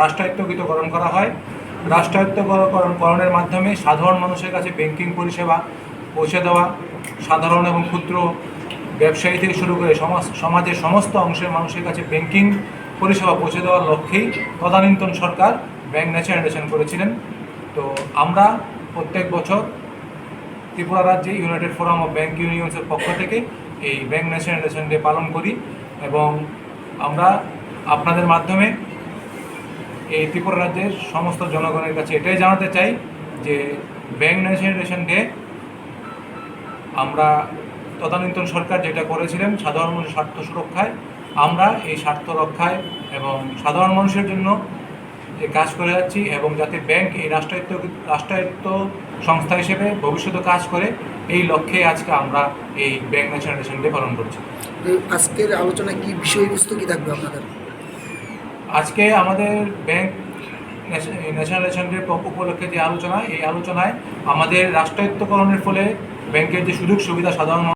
রাষ্ট্রায়ত্তকৃতকরণ করা হয়। রাষ্ট্রায়ত্তকরণের মাধ্যমে সাধারণ মানুষের কাছে ব্যাংকিং পরিষেবা পৌঁছে দেওয়া, সাধারণ এবং ক্ষুদ্র ব্যবসায়ী থেকে শুরু করে সমাজ সমাজের সমস্ত অংশের মানুষের কাছে ব্যাংকিং পরিষেবা পৌঁছে দেওয়ার লক্ষ্যেই তদানীন্তন সরকার ব্যাংক ন্যাচারাইজেশন করেছিলেন। তো আমরা প্রত্যেক বছর ত্রিপুরা রাজ্যে ইউনাইটেড ফোরাম অফ ব্যাংক ইউনিয়নসের পক্ষ থেকে এই ব্যাংক ন্যাশনালাইজেশন ডে পালন করি এবং আমরা আপনাদের মাধ্যমে এই ত্রিপুরা রাজ্যের সমস্ত জনগণের কাছে এটাই জানাতে চাই যে ব্যাংক ন্যাশনালাইজেশন ডে আমরা তদানীন্তন সরকার যেটা করেছিলেন সাধারণ মানুষের স্বার্থ সুরক্ষায়, আমরা এই স্বার্থ রক্ষায় এবং সাধারণ মানুষের জন্য কাজ করে যাচ্ছি এবং যাতে ব্যাংক এই রাষ্ট্রায়ত্ত রাষ্ট্রায়ত্ত সংস্থা হিসেবে ভবিষ্যতে কাজ করে এই লক্ষ্যে আজকে আমরা এই ব্যাংক ন্যাশনালাইজেশন ডে পালন করছি। আজকের আলোচনায় কি বিষয়বস্তু কি থাকবে আপনাদের? আজকে আমাদের ব্যাংক ন্যাশনালাইজেশন ডে উপলক্ষে যে আলোচনা এই আলোচনায় আমাদের রাষ্ট্রায়ত্তকরণের ফলে ব্যাংকের যে সুযোগ সুবিধা সাধারণ